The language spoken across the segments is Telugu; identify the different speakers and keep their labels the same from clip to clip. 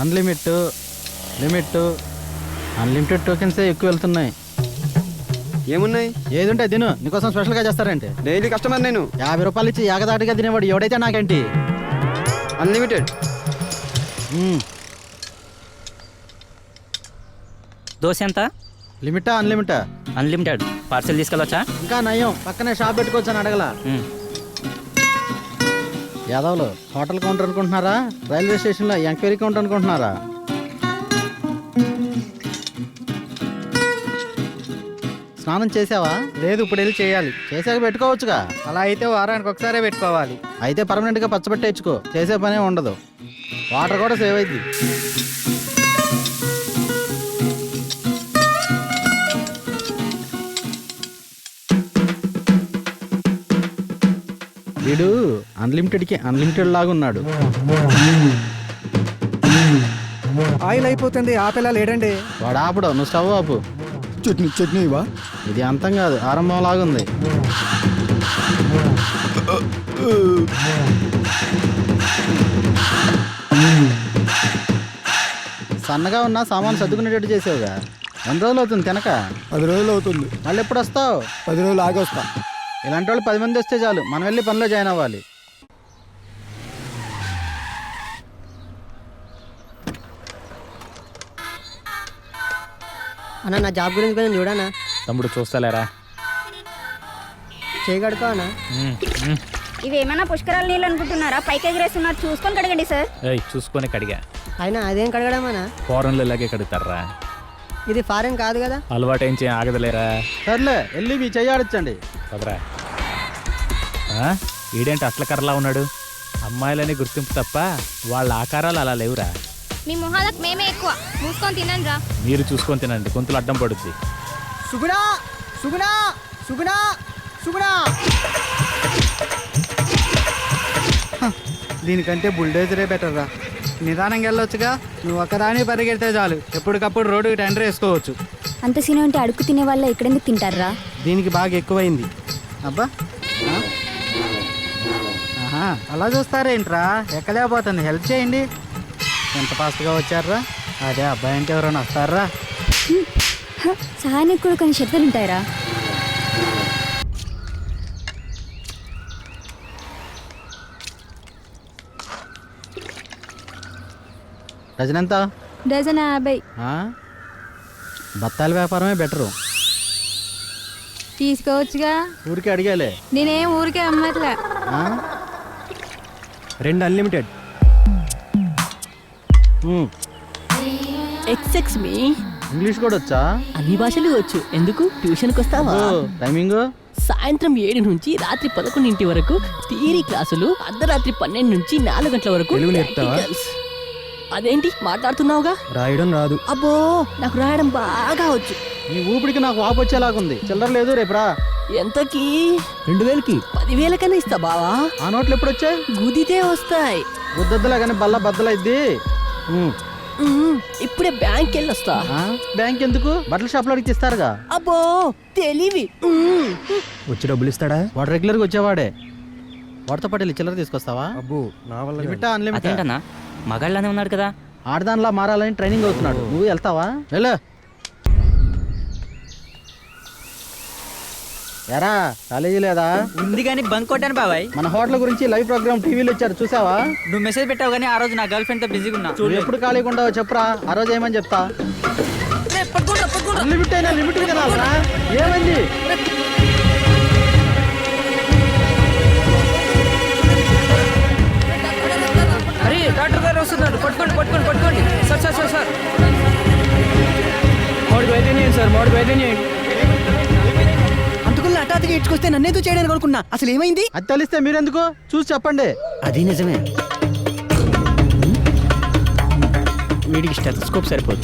Speaker 1: అన్లిమిట్ లిమిట్ అన్లిమిటెడ్ టోకెన్సే ఎక్కువ వెళ్తున్నాయి.
Speaker 2: ఏమున్నాయి?
Speaker 1: ఏది ఉంటే తిను. నీకోసం స్పెషల్గా చేస్తారంటే.
Speaker 2: డైలీ కస్టమర్ నేను.
Speaker 1: యాభై రూపాయలు ఇచ్చి ఏకదాటిగా తినేవాడు ఎవడైతే నాకేంటి?
Speaker 2: అన్లిమిటెడ్.
Speaker 3: దోశ ఎంత?
Speaker 1: లిమిటా అన్లిమిటా
Speaker 3: అన్లిమిటెడ్ పార్సల్ తీసుకెళ్ళొచ్చా?
Speaker 1: ఇంకా నయం. పక్కనే షాప్ పెట్టుకోవచ్చు అని అడగల. యాదవ్లు హోటల్ కౌంటర్ అనుకుంటున్నారా? రైల్వే స్టేషన్లో ఎంక్వైరీ కౌంటర్ అనుకుంటున్నారా? స్నానం చేసావా?
Speaker 4: లేదు ఇప్పుడు వెళ్ళి చేయాలి.
Speaker 1: చేసాక పెట్టుకోవచ్చుగా.
Speaker 4: అలా అయితే వారానికి ఒకసారే పెట్టుకోవాలి.
Speaker 1: అయితే పర్మనెంట్గా పచ్చబెట్టేచ్చుకో చేసే పనే ఉండదు. వాటర్ కూడా సేవ్ అయింది వీడు అన్లిమిటెడ్కి అన్లిమిటెడ్ లాగా ఉన్నాడు.
Speaker 4: ఆయిల్ అయిపోతుంది ఆపేలా లేడండి.
Speaker 1: వాడు ఆపడు నువ్వు స్టవ్ ఆపు.
Speaker 2: చట్నీ చట్నీ ఇవా
Speaker 1: ఇది అంతం కాదు ఆరంభం లాగుంది సన్నగా ఉన్న సామాన్ సర్దుకునేటట్టు చేసావుగా. ఎన్ని రోజులు అవుతుంది తినక?
Speaker 2: పది రోజులు అవుతుంది.
Speaker 1: మళ్ళీ ఎప్పుడు వస్తావు?
Speaker 2: పది రోజులు ఆగి వస్తా.
Speaker 1: ఇలాంటి వాళ్ళు పది మంది వస్తే చాలు. మనం వెళ్ళి పనిలో జాయిన్ అవ్వాలి.
Speaker 5: అన్న నా జాబ్ గురించి కొంచెం చూడనా?
Speaker 3: తమ్ముడు చూస్తలేరా?
Speaker 5: చేయగడుకో అన్న.
Speaker 6: ఇవేమైనా పుష్కరాల నీళ్ళు అనుకుంటున్నారా? పైకి ఎగిరేస్తున్నారు. చూసుకొని కడగండి సార్.
Speaker 3: ఏయ్ చూసుకొని కడిగా.
Speaker 5: అయినా అదేం కడగడం అన్న?
Speaker 3: ఫారెన్లో ఇలాగే కడుగుతారా
Speaker 5: ఇది ఫారెన్ కాదు కదా.
Speaker 3: అలవాటు ఏం చేయ ఆగదలేరా?
Speaker 1: సర్లే వెళ్ళి మీ
Speaker 3: పదరా. ఆ? ఈడేంటి అసలు కర్రలా ఉన్నాడు? అమ్మాయిలని గుర్తింపు తప్ప వాళ్ళ ఆకారాలు అలా లేవురా.
Speaker 7: మీ మొహాలకు మేమే ఎక్కువ. మూసుకొని తినండి రా.
Speaker 3: మీరు చూసుకొని తినండి గొంతులు అడ్డం పడుద్ది.
Speaker 5: సుగుణా సుగుణా సుగుణా సుగుణా.
Speaker 4: దీనికంటే బుల్డోజరే బెటర్ రా. నిదానంగా వెళ్ళొచ్చుగా. నువ్వు ఒకదాని పరిగెడితే చాలు. ఎప్పటికప్పుడు రోడ్డుకి టెండర్ వేసుకోవచ్చు.
Speaker 6: అంత సీన్ అంటే అడుగు తినే వాళ్ళ ఎక్కడెందుకు తింటారా
Speaker 4: దీనికి బాగా ఎక్కువైంది. అబ్బా అలా చూస్తారేంట్రా? ఎక్కలేకపోతుంది హెల్ప్ చేయండి. ఎంత ఫాస్ట్గా వచ్చారా అదే అబ్బాయి అంటే ఎవరైనా వస్తారా?
Speaker 6: సహాయానికి కూడా కొన్ని షరతులు ఉంటాయరా.
Speaker 1: డజన్ ఎంత?
Speaker 6: డజన్ యాభై?
Speaker 1: బత్తాల వ్యాపారమే బెటరు.
Speaker 6: తీసుకోవచ్చుగా.
Speaker 1: ఊరికి అడిగాలే.
Speaker 6: నేనేం ఊరికే అమ్మట్లే?
Speaker 4: రెండు అన్లిమిటెడ్
Speaker 1: ఉమ్.
Speaker 8: ఎక్సెక్స్ మీ
Speaker 1: ఇంగ్లీష్ కూడా వచ్చా?
Speaker 8: అన్ని భాషలు వచ్చు ఎందుకు? ట్యూషన్కి వస్తావా?
Speaker 1: టైమింగ్
Speaker 8: సాయంత్రం ఏడు నుంచి రాత్రి పదకొండింటి వరకు థియరీ క్లాసులు అర్ధరాత్రి పన్నెండు నుంచి నాలుగు గంటల వరకు
Speaker 4: తెలుగు నేర్పుతావా?
Speaker 8: అదేంటి? మాట్లాడుతున్నావుగా?
Speaker 4: రాయడం రాదు.
Speaker 8: అబ్బో నాకు రాయడం బాగా వచ్చు.
Speaker 1: నీ ఊపిడికి నాకు వాపు వచ్చేలాగుంది. చిల్లర లేదు రేపురా
Speaker 8: ఎంతకి?
Speaker 4: రెండు వేలకి
Speaker 8: పదివేల కన్నా ఇస్తా బావా.
Speaker 1: ఆ నోట్లు ఎప్పుడు వచ్చాయి
Speaker 8: గుదితే వస్తాయి.
Speaker 1: బుద్ధద్దులా కానీ బల్ల బద్దలైద్ది. ఉమ్,
Speaker 8: ఇప్పుడే బ్యాంక్ వెళ్ళి వస్తా
Speaker 1: ఆ? బ్యాంక్ ఎందుకు బట్టల షాప్లో అడిగి ఇస్తారుగా.
Speaker 8: అబ్బో తెలివి. ఉమ్.
Speaker 4: వచ్చి డబ్బులు ఇస్తాడా
Speaker 1: వాడు రెగ్యులర్గా వచ్చేవాడే. వాడితో పాటు వెళ్ళి చిల్లర తీసుకొస్తావా?
Speaker 4: అబ్బో నా వల్ల
Speaker 1: లిమిటా అన్లిమిటా
Speaker 3: అదేంటన్నా? మగాళ్ళనే ఉన్నాడు కదా.
Speaker 1: ఆడదానిలా మారాలని ట్రైనింగ్ అవుతున్నాడు. నువ్వు వెళ్తావా? వెళ్ళు. ఎరా కాలేజీ లేదా?
Speaker 9: ఉంది కానీ బంక్ కొట్టాను బాబాయ్.
Speaker 1: మన హోటల్ గురించి లైవ్ ప్రోగ్రామ్ టీవీలో ఇచ్చారు చూసావా?
Speaker 9: నువ్వు మెసేజ్ పెట్టావు కానీ ఆ రోజు నా గర్ల్ ఫ్రెండ్తో బిజీగా ఉన్నా.
Speaker 1: నువ్వు ఎప్పుడు ఖాళీగా ఉండవో చెప్పురా ఆ రోజు ఏమని చెప్తా? లిమిట్ అయినా లిమిట్ కదా ఏమైంది?
Speaker 9: అరే డాక్టర్ గారు వస్తున్నారు. పట్టుకోండి పట్టుకోండి పట్టుకోండి. Sir sir sir sir. మోడికి వైద్యం చేయండి సార్ మోడికి వైద్యం చేయండి.
Speaker 5: హఠాత్తుగా ఇచ్చుకొస్తే నన్నేదో చేయడానికి అనుకున్నా? అసలు ఏమైంది?
Speaker 1: అది తెలిస్తే మీరెందుకు? చూసి చెప్పండి.
Speaker 5: అది నిజమే.
Speaker 3: వీడికి స్టెథోస్కోప్ సరిపోదు.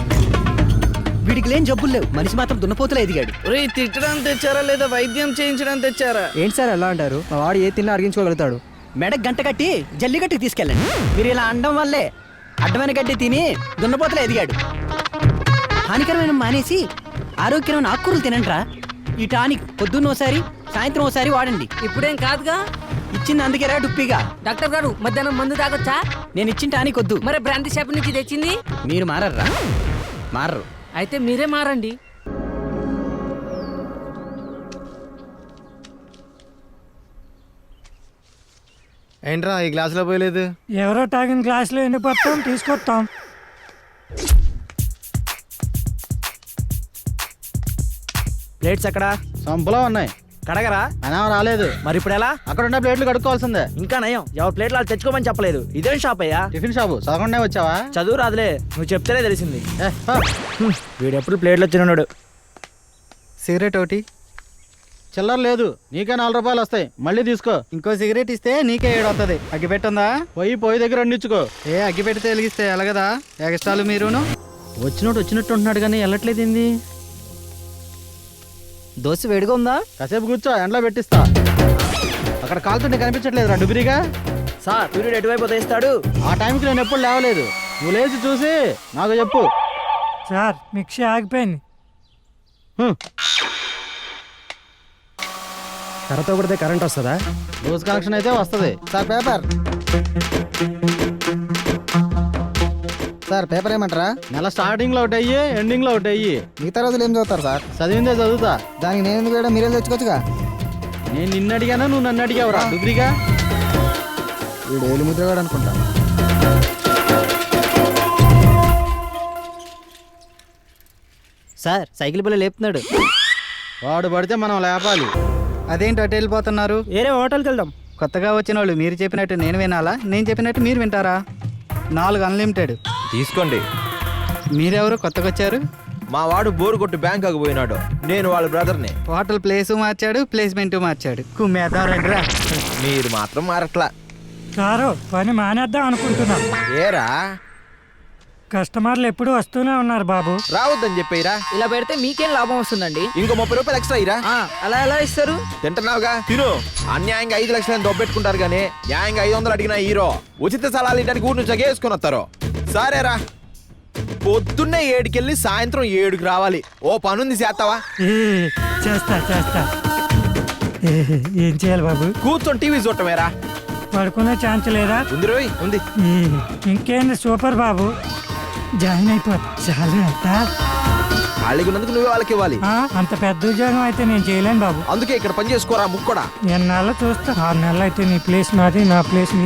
Speaker 5: వీడికి లేని జబ్బులు లేవు. మనిషి మాత్రం దున్నపోతలే ఎదిగాడు.
Speaker 9: ఒరే తిట్టడానికి తెచ్చారా లేదా? వైద్యం చేయించడానికి తెచ్చారా?
Speaker 4: ఏంటి సార్ ఎలా అంటారు? మా వాడు ఏ తిన్నా అరిగించుకోగలుగుతాడు.
Speaker 5: మెడకు గంట కట్టి జల్లిగట్టుకు తీసుకెళ్ళండి. మీరు ఇలా అండం వల్లే అడ్డమైన గడ్డి తిని దున్నపోతలే ఎదిగాడు. హానికరమైన మానేసి ఆరోగ్యకరమైన ఆకుకూరలు తినండిరా. ఈ టానిక్ పొద్దున్న ఒకసారి సాయంత్రం ఒకసారి వాడండి.
Speaker 9: ఇప్పుడేం కాదుగా?
Speaker 5: ఇచ్చింది అందుకేరా డుప్పిగా.
Speaker 9: డాక్టర్ గారు మధ్యాహ్నం మందు తాగొచ్చా?
Speaker 5: నేను ఇచ్చిన టానిక్ వద్దు.
Speaker 9: మరి బ్రాంతి షాప్ నుంచి తెచ్చింది?
Speaker 5: మీరు మారర్రా. మారరు.
Speaker 9: అయితే మీరే మారండి.
Speaker 2: ఏంట్రా ఈ గ్లాసులో పోయలేదు?
Speaker 4: ఎవరో తాగిన గ్లాసులో ఎన్ని పడతాం తీసుకొస్తాం.
Speaker 5: ప్లేట్స్ ఎక్కడా?
Speaker 1: సంపులో ఉన్నాయి.
Speaker 5: కడగరా?
Speaker 1: అయినా రాలేదు.
Speaker 5: మరి ఇప్పుడు ఎలా?
Speaker 1: అక్కడ ఉన్న ప్లేట్లు కడుక్కోవాల్సిందే.
Speaker 5: ఇంకా నయం. ఎవరి ప్లేట్లు వాళ్ళు తెచ్చుకోమని చెప్పలేదు. ఇదేం షాప్ అయ్యా?
Speaker 1: టిఫిన్ షాపు చదవకుండా వచ్చావా?
Speaker 5: చదువు రాదులే. నువ్వు చెప్తేనే తెలిసింది. వీడు ఎప్పుడు ప్లేట్లో తిన్నాడు
Speaker 4: సిగరెట్ ఒకటి.
Speaker 1: చిల్లర లేదు. నీకే నాలుగు రూపాయలు వస్తాయి. మళ్ళీ తీసుకో.
Speaker 4: ఇంకో సిగరెట్ ఇస్తే నీకే ఏడు వస్తుంది అగ్గిపెట్టుందా
Speaker 1: పోయి పోయి దగ్గర అండించుకో
Speaker 4: ఏ అగ్గిపెడితే వెలిగిస్తే ఎలాగదా? ఎగస్టాలు మీరును.
Speaker 1: వచ్చినట్టు వచ్చినట్టు ఉంటున్నాడు కానీ వెళ్ళట్లేదు ఏంది?
Speaker 5: దోశ వేడిగా ఉందా?
Speaker 1: కాసేపు కూర్చో ఎండలో పెట్టిస్తా. అక్కడ కాలుతుంటే కనిపించట్లేదు రా డుబిరిగా.
Speaker 5: సార్ సూర్యుడు ఎటువైపు ఉదయిస్తాడు
Speaker 1: ఆ టైంకి నేను ఎప్పుడు లేవలేదు. నువ్వు లేచి చూసి నాకు చెప్పు.
Speaker 4: సార్ మిక్సీ ఆగిపోయింది.
Speaker 2: కర్రతో కొడితే కరెంట్ వస్తుందా?
Speaker 1: లూజ్ కనెక్షన్ అయితే వస్తుంది.
Speaker 2: Sir paper. సార్ పేపర్ ఏమంటారా?
Speaker 1: నెల స్టార్టింగ్లో ఒకటి అయ్యి ఎండింగ్లో ఒకటి అయ్యి.
Speaker 2: మిగతా రోజులు ఏం చదువుతారు సార్?
Speaker 1: చదివిందే చదువుతా.
Speaker 2: దానికి నేను ఎందుకు వేయడం? మీరే తెచ్చుకోవచ్చుగా
Speaker 1: నేను నిన్ను అడిగానా? నువ్వు నన్ను అడిగావురా? డుబ్రిగా
Speaker 2: వీడు ఏలు ముద్రగాడు అనుకుంటా.
Speaker 5: సార్ సైకిల్ బిల్ల లేపుతున్నాడు.
Speaker 1: వాడు పడితే మనం లేపాలి.
Speaker 4: అదేంటి అటు వెళ్ళిపోతున్నారు?
Speaker 5: వేరే హోటల్కి వెళ్దాం.
Speaker 4: కొత్తగా వచ్చిన వాళ్ళు మీరు చెప్పినట్టు నేను వినాలా? నేను చెప్పినట్టు మీరు వింటారా? నాలుగు అన్లిమిటెడ్
Speaker 10: తీసుకోండి.
Speaker 4: మీరెవరు కొత్తగా వచ్చారు
Speaker 10: మా వాడు బోరు కొట్టు బ్యాంకాకు పోయినాడు. నేను వాళ్ళ బ్రదర్ని.
Speaker 4: హోటల్ ప్లేసు మార్చాడు ప్లేస్మెంట్ మార్చాడు. కుమ్మేద్దాం రా
Speaker 10: మీరు మాత్రం మారట్లా.
Speaker 4: కారు పని మానేద్దాం అనుకుంటున్నాం.
Speaker 10: ఏరా?
Speaker 4: కస్టమర్లు ఎప్పుడు వస్తూనే ఉన్నారు బాబు.
Speaker 10: రావద్దని చెప్పేరా
Speaker 9: ఇలా పెడితే మీకేం లాభం వస్తుందండి?
Speaker 10: ఇంకో ముప్పై రూపాయలు ఎక్స్ట్రా ఇరా
Speaker 9: అలా ఎలా ఇస్తారు?
Speaker 10: తింటున్నావుగా? తిను. అన్యాయంగా ఐదు లక్షలని దొబ్బెట్టుకుంటారు కానీ న్యాయంగా ఐదు వందలు అడిగిన హీరో ఉచిత సలాలు ఇవ్వడానికి ఊరు నుంచి ఎగేసుకుని వస్తారు. సరేరా పొద్దున్నే ఏడుకెళ్ళి సాయంత్రం ఏడుకి రావాలి. ఓ పనుంది చేస్తావా?
Speaker 4: చేస్తా చేస్తా. ఏం చేయాలి బాబు?
Speaker 10: కూర్చొని టీవీ చూడటమేరా.
Speaker 4: పడుకునే ఛాన్స్ లేదా?
Speaker 10: ఉంది రోయ్ ఉంది.
Speaker 4: ఇంకేంది సూపర్ బాబు? జాయిన్ అయిపోతా చాలు
Speaker 10: ఖాళీగా ఉన్నందుకు నువ్వే వాళ్ళకి ఇవ్వాలి.
Speaker 4: అంత పెద్ద ఉద్యోగం అయితే నేను చేయలేను బాబు.
Speaker 10: అందుకే ఇక్కడ పని చేసుకోరా ముక్కడా?
Speaker 4: ఎన్నాళ్ళు చూస్తా. ఆరు నెలలు అయితే నీ ప్లేస్ నాది నా ప్లేస్ నీ